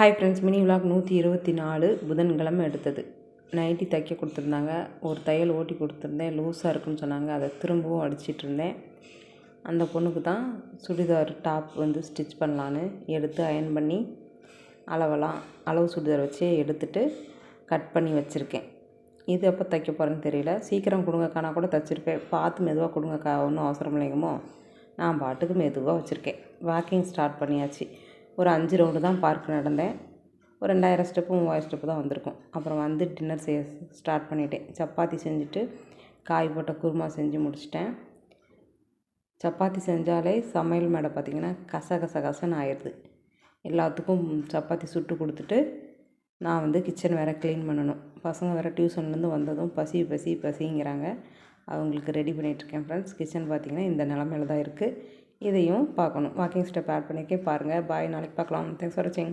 Hi friends mini vlog நூற்றி இருபத்தி நாலு புதன்கிழமை எடுத்தது. நைட்டி தைக்க கொடுத்துருந்தாங்க. ஒரு தையல் ஓட்டி கொடுத்துருந்தேன். லூஸாக இருக்குன்னு சொன்னாங்க. அதை திரும்பவும் அடிச்சிட்டு இருந்தேன். அந்த பொண்ணுக்கு தான் சுடிதார் டாப் வந்து ஸ்டிச் பண்ணலான்னு எடுத்து அயன் பண்ணி அளவெல்லாம் அளவு சுடிதார் வச்சு எடுத்துட்டு கட் பண்ணி வச்சுருக்கேன். இது எப்போ தைக்க போகிறேன்னு தெரியல. சீக்கிரம் கொடுங்கக்கானா கூட தைச்சிருப்பேன். பார்த்து மெதுவாக கொடுங்கக்கா ஒன்றும் அவசரம் இல்லைங்கமோ. நான் பாட்டுக்கு மெதுவாக வச்சுருக்கேன். வாக்கிங் ஸ்டார்ட் பண்ணியாச்சு. ஒரு அஞ்சு ரவுண்டு தான் பார்க் நடந்தேன். ஒரு ரெண்டாயிரம் ஸ்டெப்பு மூவாயிரம் ஸ்டெப்பு தான் வந்திருக்கும். அப்புறம் வந்து டின்னர் செய்ய ஸ்டார்ட் பண்ணிட்டேன். சப்பாத்தி செஞ்சுட்டு காய் போட்ட குருமா செஞ்சு முடிச்சிட்டேன். சப்பாத்தி செஞ்சாலே சமையல் மேடை பார்த்திங்கன்னா கச கச கசன்னு ஆயிடுது எல்லாத்துக்கும் சப்பாத்தி சுட்டு கொடுத்துட்டு நான் வந்து கிச்சன் வேறு க்ளீன் பண்ணணும். பசங்க வேறு டியூஷன்லேருந்து வந்ததும் பசி பசி பசிங்கிறாங்க. அவங்களுக்கு ரெடி பண்ணிகிட்ருக்கேன் ஃப்ரெண்ட்ஸ் கிச்சன் பார்த்திங்கன்னா இந்த நிலமையில தான் இருக்குது இதையும் பார்க்கணும். வாக்கிங் ஸ்டெப் ஆட் பண்ணிக்கே பாருங்கள் பாய் நாளைக்கு பார்க்கலாம். தேங்க்ஸ் ஃபார் வாட்சிங்